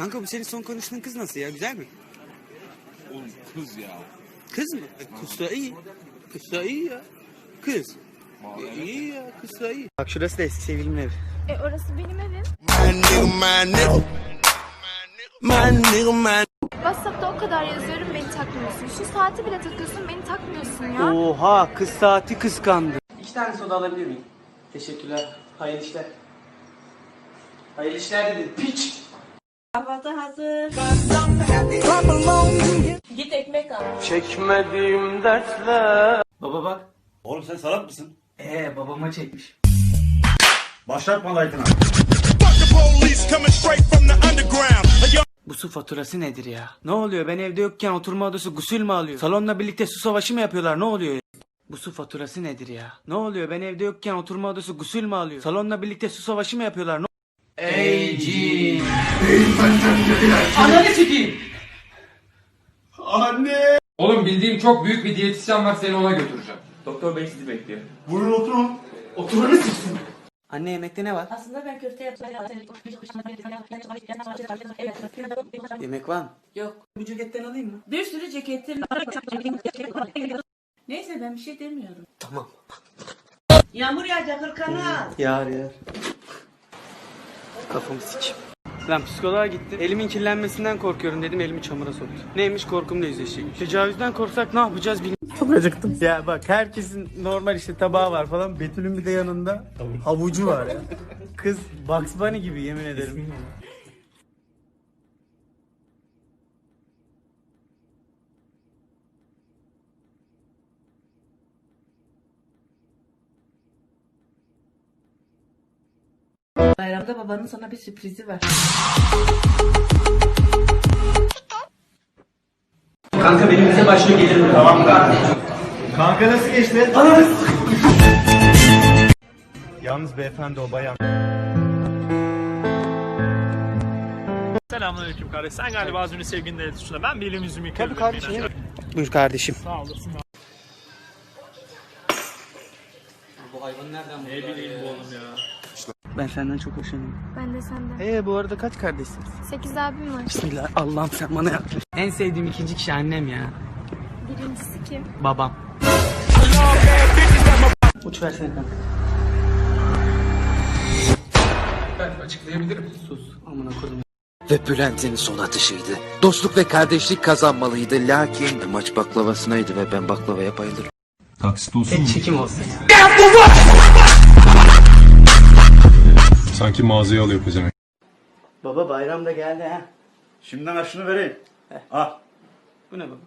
Kanka bu senin son konuştuğun kız nasıl ya? Güzel mi? Oğlum kız ya. Kız mı? E, Kız da iyi. Kız da iyi ya. Kız. E, iyi ya. Kız da iyi. Bak şurası da eski sevgilimin evi. E orası benim evim. WhatsApp'ta o kadar yazıyorum beni takmıyorsun. Şu saati bile takıyorsun beni takmıyorsun ya. Oha kız saati kıskandı. İki tane soda alabilir miyim? Teşekkürler. Hayırlı işler. Hayırlı işler dedim. Piç. Kahvaltı hazır. Git ekmek al. Çekmediğim dertler. Baba bak. Oğlum sen salak mısın? Ee babama çekmiş. Başlatma light'ına. police coming straight from the underground. A young Bu su faturası nedir ya? Ne oluyor? Ben evde yokken oturma odası gusül mü alıyor? Salonla birlikte su savaşı mı yapıyorlar? Ne oluyor ya? Bu su faturası nedir ya? Ne oluyor? Ben evde yokken oturma odası gusül mü alıyor? Salonla birlikte su savaşı mı yapıyorlar? Ne Ey cin! Ananı sikeyim! Oğlum bildiğim çok büyük bir diyetisyen var seni ona götüreceğim. Doktor bey sizi bekliyor. Buyurun oturun. Oturanı siksin. Anne yemekte ne var? Aslında ben köfte yapacağım. Yemek var mı? Yok. Bu ceketten alayım mı? Bir sürü ceketim Neyse ben bir şey demiyorum. Tamam. Yağmur yağacak hırkanı al. Yar yar. Kafamı sikeyim. Lan psikoloğa gittim. Elimin kirlenmesinden korkuyorum dedim elimi çamura soktu. Neymiş korkumla yüzleşecekmiş. Tecavüzden korksak ne yapacağız bilmiyorum. Çok acıktım. Ya bak herkesin normal işte tabağı var falan. Betül'ün bir de yanında havucu var ya. Kız Bugs Bunny gibi yemin ederim. Bayramda babanın sana bir sürprizi var. Kanka benim bize başlıyor gelir mi? Tamam Kanka nasıl geçti? Yalnız beyefendi o bayan. Selamünaleyküm kardeş. Sen galiba az önce sevgilinle iletişimde. Ben bir elimi yüzümü yıkayabilirim. Tabii kardeşim. Buyur kardeşim. Sağ olasın. Bu hayvan nereden Ne bileyim bu oğlum ya. Ben senden çok hoşlanıyorum. Ben de senden. Ee bu arada kaç kardeşsiniz? Sekiz abim var. Bismillah Allah'ım sen bana yaptın. En sevdiğim ikinci kişi annem ya. Birincisi kim? Babam. Uç versene kanka. Ben açıklayabilirim. Sus amına. Ve Bülent'in son atışıydı. Dostluk ve kardeşlik kazanmalıydı lakin maç baklavasınaydı ve ben baklavaya bayılırım. Taksit olsun Et çekim olsun ya. Sanki mağazayı alıyor pezemek. Baba bayram da geldi ha. Şimdiden aşını vereyim. Al. Bu ne baba?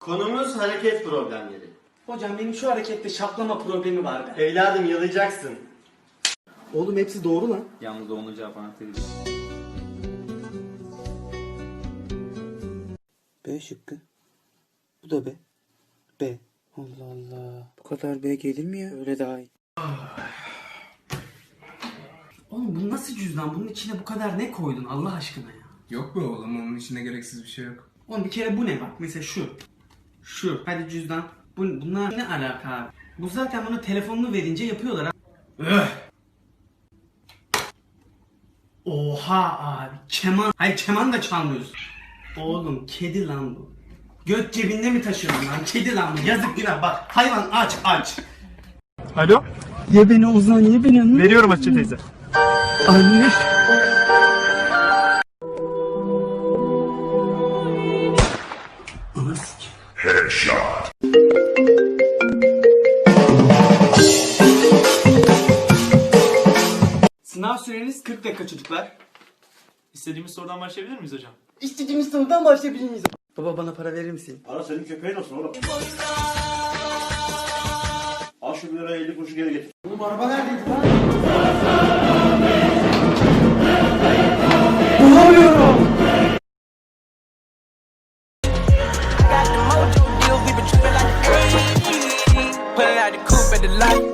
Konumuz hareket problemleri. Hocam benim şu harekette şaplama problemi var be. Evladım yalayacaksın. Oğlum hepsi doğru lan. Yalnız onun cevap anahtarı B şıkkı. Bu da B. B. Allah Allah. Bu kadar B gelir mi ya? Öyle daha iyi. Oğlum bu nasıl cüzdan? Bunun içine bu kadar ne koydun Allah aşkına ya? Yok be oğlum onun içinde gereksiz bir şey yok. Oğlum bir kere bu ne bak? Mesela şu. Şu. Hadi cüzdan. Bu, bunlar ne alaka abi? Bu zaten bana telefonunu verince yapıyorlar ha. Öh! Oha abi. Keman. Hayır keman da çalmıyorsun. Oğlum kedi lan bu. Göt cebinde mi taşıyorsun lan? Kedi lan bu. Yazık günah bak. Hayvan aç aç. Alo. Ye beni Ozan ye beni. Veriyorum Hatice teyze. Anne. Sikeyim. Sınav süreniz 40 dakika çocuklar. İstediğimiz sorudan başlayabilir miyiz hocam? İstediğimiz sorudan başlayabilir miyiz? Baba bana para verir misin? Ara senin köpeğin olsun oğlum. Al şu bir liraya 50 kuruşu geri getir. Pulling out the coupe the light.